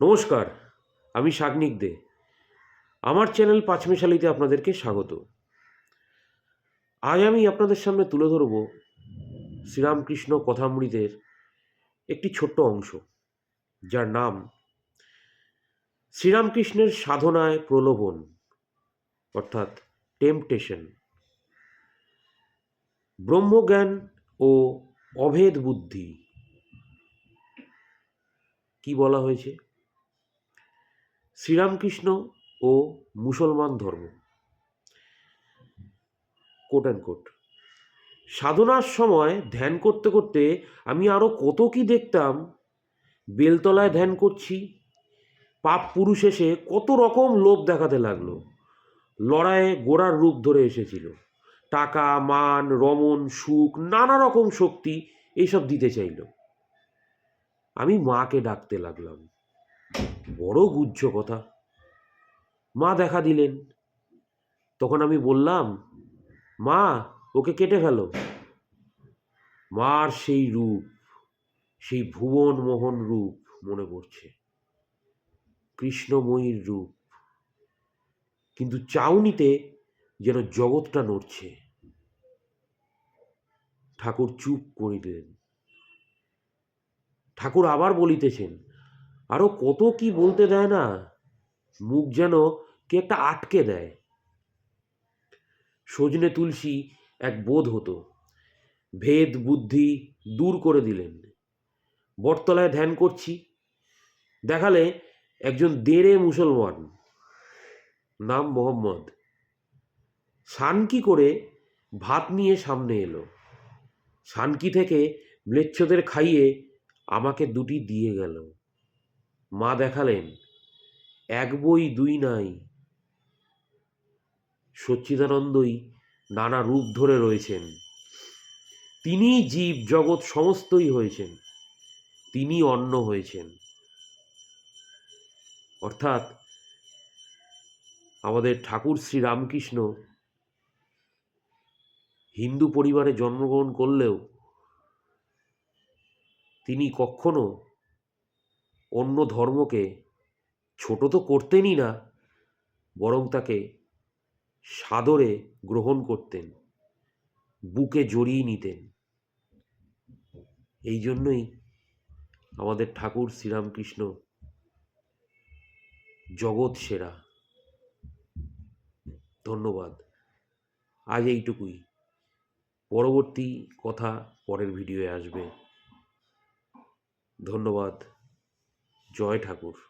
নমস্কার, আমি শাগনিক দে। আমার চ্যানেল পাঁচমিশালিতে আপনাদেরকে স্বাগত। আজ আমি আপনাদের সামনে তুলে ধরব শ্রীরামকৃষ্ণ কথামৃতের একটি ছোট্ট অংশ, যার নাম শ্রীরামকৃষ্ণের সাধনায় প্রলোভন, অর্থাৎ টেম্পটেশন ব্রহ্মজ্ঞান ও অভেদ বুদ্ধি। কি বলা হয়েছে? শ্রীরামকৃষ্ণ ও মুসলমান ধর্ম। কোট অ্যান্ড কোট সাধনার সময় ধ্যান করতে করতে আমি আরও কত কি দেখতাম, বেলতলায় ধ্যান করছি, পাপ পুরুষ এসে কত রকম লোভ দেখাতে লাগল, লড়াইয়ে গোড়ার রূপ ধরে এসেছিল, টাকা, মান রমন সুখ, নানা রকম শক্তি এইসব দিতে চাইলো। আমি মাকে ডাকতে লাগলাম। বড় গুজ্জ কথা। মা দেখা দিলেন। তখন আমি বললাম, মা, ওকে কেটে ফেলো। মার সেই রূপ, সেই ভুবন মোহন রূপ মনে পড়ছে। কৃষ্ণময়ীর রূপ। কিন্তু চাউনিতে যেন জগৎটা নড়ছে। ঠাকুর চুপ করিলেন ঠাকুর আবার বলিতেছেন আরও কত কি বলতে দেয় না? মুখ যেন কে একটা আটকে দেয়। সজনে তুলসী এক বোধ হতো। ভেদ বুদ্ধি দূর করে দিলেন। বটতলায় ধ্যান করছি। দেখালে একজন দেড়ে মুসলমান। নাম মোহাম্মদ। সানকি করে? ভাত নিয়ে সামনে এলো। সানকি থেকে? ম্লেচ্ছদের খাইয়ে আমাকে দুটি দিয়ে গেল। মা দেখালেন, এক বই দুই নাই। সচ্চিদানন্দই নানা রূপ ধরে রয়েছেন। তিনি জীব জগৎ সমস্তই হয়েছেন তিনি অন্ন হয়েছেন। অর্থাৎ আমাদের ঠাকুর শ্রী রামকৃষ্ণ হিন্দু পরিবারে জন্মগ্রহণ করলেও তিনি কখনো অন্য ধর্মকে ছোট তো করতেনই না, বরং তাকে সাদরে গ্রহণ করতেন, বুকে জড়িয়ে নিতেন। এই জন্যই আমাদের ঠাকুর শ্রীরামকৃষ্ণ জগৎ সেরা। ধন্যবাদ। আজ এইটুকুই। পরবর্তী কথা পরের ভিডিওয়ে আসবে। ধন্যবাদ। জয় ঠাকুর।